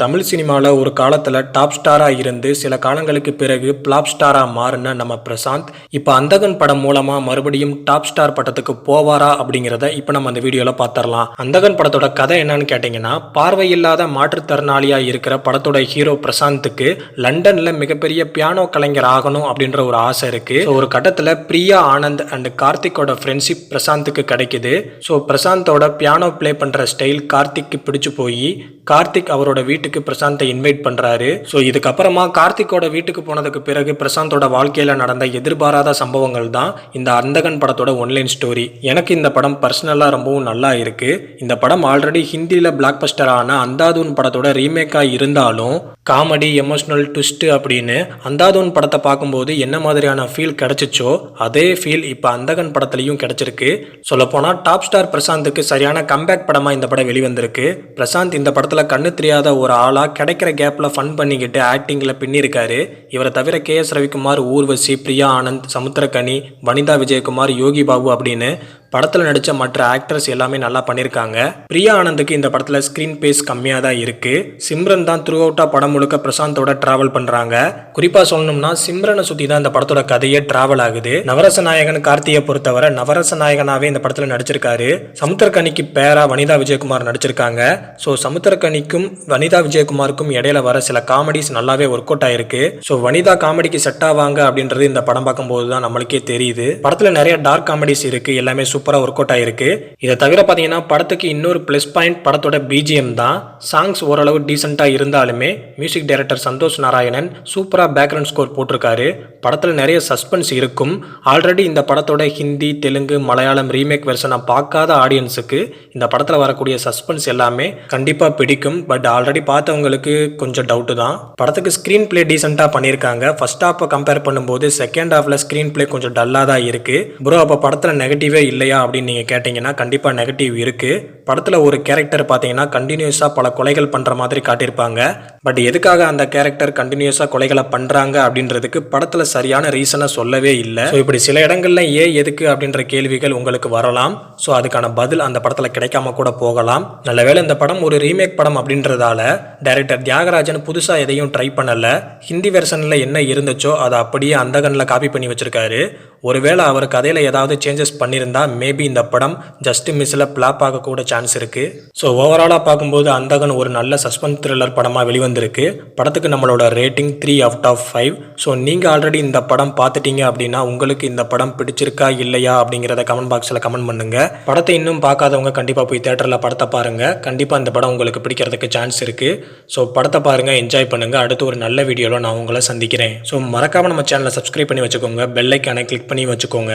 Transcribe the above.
தமிழ் சினிமாவில் ஒரு காலத்தில் டாப் ஸ்டாராக இருந்து சில காலங்களுக்கு பிறகு பிளாப் ஸ்டாராக மாறின நம்ம பிரசாந்த். இப்போ அந்தகன் படம் மூலமாக மறுபடியும் டாப் ஸ்டார் பட்டத்துக்கு போவாரா அப்படிங்கிறத இப்போ நம்ம அந்த வீடியோவில் பார்த்துடலாம் அந்தகன் படத்தோட கதை என்னன்னு கேட்டிங்கன்னா பார்வையில்லாத மாற்றுத்திறனாளியாக இருக்கிற படத்தோட ஹீரோ பிரசாந்துக்கு லண்டனில் மிகப்பெரிய பியானோ கலைஞர் ஆகணும் அப்படின்ற ஒரு ஆசை இருக்குது ஒரு கட்டத்தில் பிரியா ஆனந்த் அண்ட் கார்த்திக்கோட ஃப்ரெண்ட்ஷிப் பிரசாந்துக்கு கிடைக்குது. ஸோ பிரசாந்தோட பியானோ ப்ளே பண்ணுற ஸ்டைல் கார்த்திக்கு பிடிச்சு போய் கார்த்திக் அவரோட வீட்டு வீட்டுக்கு பிரசாந்தை இன்வைட் பண்ணுறாரு ஸோ இதுக்கப்புறமா கார்த்திக்கோட வீட்டுக்கு போனதுக்கு பிறகு பிரசாந்தோட வாழ்க்கையில் நடந்த எதிர்பாராத சம்பவங்கள் தான் இந்த அந்தகன் படத்தோட ஒன்லைன் ஸ்டோரி எனக்கு இந்த படம் பர்சனலாக ரொம்பவும் நல்லா இருக்கு. இந்த படம் ஆல்ரெடி ஹிந்தியில் பிளாக் பஸ்டரான அந்தாதூன் படத்தோட ரீமேக்காக இருந்தாலும் காமெடி எமோஷனல் ட்விஸ்ட்டு அப்படின்னு அந்தாதூன் படத்தை பார்க்கும்போது என்ன மாதிரியான ஃபீல் கிடைச்சிச்சோ அதே ஃபீல் இப்போ அந்தகன் படத்துலையும் கிடைச்சிருக்கு. சொல்லப்போனால் டாப் ஸ்டார் பிரசாந்துக்கு சரியான கம்பேக் படமாக இந்த படம் வெளிவந்திருக்கு. பிரசாந்த் இந்த படத்தில் கண்ணு தெரியாத ஒரு ஆளாக கிடைக்கிற கேப்பில் ஃபன் பண்ணிக்கிட்டு ஆக்டிங்கில் பின்னிருக்காரு. இவரை தவிர கே எஸ் ரவிக்குமார் ஊர்வசி பிரியா ஆனந்த் சமுத்திரகனி வனிதா விஜயகுமார் யோகி பாபு அப்படின்னு படத்தில் நடித்த மற்ற ஆக்டர்ஸ் எல்லாமே நல்லா பண்ணியிருக்காங்க பிரியா ஆனந்துக்கு இந்த படத்தில் ஸ்க்ரீன் பேஸ் கம்மியாக தான் இருக்குது சிம்ரன் தான் த்ரூ அவுட்டாக படம் முழுக்க பிரசாந்தோட ட்ராவல் பண்ணுறாங்க குறிப்பாக சொல்லணும்னா சிம்ரனை சுற்றி தான் இந்த படத்தோட கதையே ட்ராவல் ஆகுது. நவரச நாயகன் கார்த்தியை பொறுத்தவரை நவரச நாயகனாவே இந்த படத்தில் நடிச்சிருக்காரு. சமுத்திரக்கணிக்கு பேரா வனிதா விஜயகுமார் நடிச்சிருக்காங்க. ஸோ சமுத்திரக்கணிக்கும் வனிதா விஜயகுமாருக்கும் இடையில வர சில காமெடிஸ் நல்லாவே ஒர்க் அவுட் ஆயிருக்கு. ஸோ வனிதா காமெடிக்கு செட் ஆவாங்க அப்படின்றது இந்த படம் பார்க்கும்போது தான் நம்மளுக்கே தெரியுது. படத்தில் நிறைய டார்க் காமெடிஸ் இருக்கு. எல்லாமே சூப்பர் சூப்பராக ஒர்க் அவுட் ஆயிருக்கு. இதை தவிர பார்த்தீங்கன்னா படத்துக்கு இன்னொரு ப்ளஸ் பாயிண்ட் படத்தோட பிஜிஎம் தான். சாங்ஸ் ஓரளவு டீசெண்டாக இருந்தாலுமே மியூசிக் டைரக்டர் சந்தோஷ் நாராயணன் சூப்பராக பேக்ரவுண்ட் ஸ்கோர் போட்டிருக்காரு. படத்தில் நிறைய சஸ்பென்ஸ் இருக்கும். ஆல்ரெடி இந்த படத்தோட ஹிந்தி தெலுங்கு மலையாளம் ரீமேக் வெர்ஷனை பார்க்காத ஆடியன்ஸுக்கு இந்த படத்தில் வரக்கூடிய சஸ்பென்ஸ் எல்லாமே கண்டிப்பாக பிடிக்கும். பட் ஆல்ரெடி பார்த்தவங்களுக்கு கொஞ்சம் டவுட்டு தான். படத்துக்கு ஸ்க்ரீன் ப்ளே டீசெண்டாக பண்ணியிருக்காங்க. ஃபர்ஸ்ட் ஹாஃபை கம்பேர் பண்ணும்போது செகண்ட் ஹாஃபில் ஸ்க்ரீன் ப்ளே கொஞ்சம் டல்லாக தான் இருக்குது ப்ரோ அப்போ படத்தில் நெகட்டிவே இல்லையா அப்படின்னு நீங்கள் கேட்டிங்கன்னா கண்டிப்பாக நெகட்டிவ் இருக்குது படத்தில் ஒரு கேரக்டர் பார்த்தீங்கன்னா கண்டினியூஸாக பல கொலைகள் பண்ணுற மாதிரி காட்டியிருப்பாங்க. பட் எதுக்காக அந்த கேரக்டர் கண்டினியூஸாக கொலைகளை பண்ணுறாங்க அப்படின்றதுக்கு படத்தில் சரியான ரீசனை சொல்லவே இல்லை. ஸோ இப்படி சில இடங்கள்ல ஏன் எதுக்கு அப்படின்ற கேள்விகள் உங்களுக்கு வரலாம். ஸோ அதுக்கான பதில் அந்த படத்தில் கிடைக்காம கூட போகலாம். நல்லவேளை இந்த படம் ஒரு ரீமேக் படம் அப்படின்றதால டைரக்டர் தியாகராஜன் புதுசாக எதையும் ட்ரை பண்ணலை. ஹிந்தி வெர்ஷனில் என்ன இருந்துச்சோ அதை அப்படியே அந்தகனில் காப்பி பண்ணி வச்சிருக்காரு. ஒருவேளை அவர் கதையில் ஏதாவது சேஞ்சஸ் பண்ணியிருந்தா மேபி இந்த படம் ஜஸ்ட் மிஸ்ஸில் பிளாப் ஆகக்கூட சான்ஸ் இருக்குது ஸோ ஓவராலாக பார்க்கும்போது அந்தகன் ஒரு நல்ல சஸ்பென்ஸ் த்ரில்லர் படமாக வெளிவந்திருக்கு. படத்துக்கு நம்மளோட rating three out of five so நீங்கள் ஆல்ரெடி இந்த படம் பார்த்துட்டீங்க அப்படின்னா உங்களுக்கு இந்த படம் பிடிச்சிருக்கா இல்லையா அப்படிங்கிறத கமெண்ட் பாக்ஸில் கமெண்ட் பண்ணுங்கள் படத்தை இன்னும் பார்க்காதவங்க கண்டிப்பாக போய் தேட்டரில் படத்தை பாருங்கள் கண்டிப்பாக இந்த படம் உங்களுக்கு பிடிக்கிறதுக்கு சான்ஸ் இருக்குது ஸோ படத்தை பாருங்கள் என்ஜாய் பண்ணுங்கள் அடுத்து ஒரு நல்ல வீடியோவில் நான் உங்களை சந்திக்கிறேன். ஸோ மறக்காமல் நம்ம சேனலை சப்ஸ்கிரைப் பண்ணி வச்சுக்கோங்க. பெல்லைக்கான கிளிக் பண்ணி பண்ணி வச்சுக்கோங்க.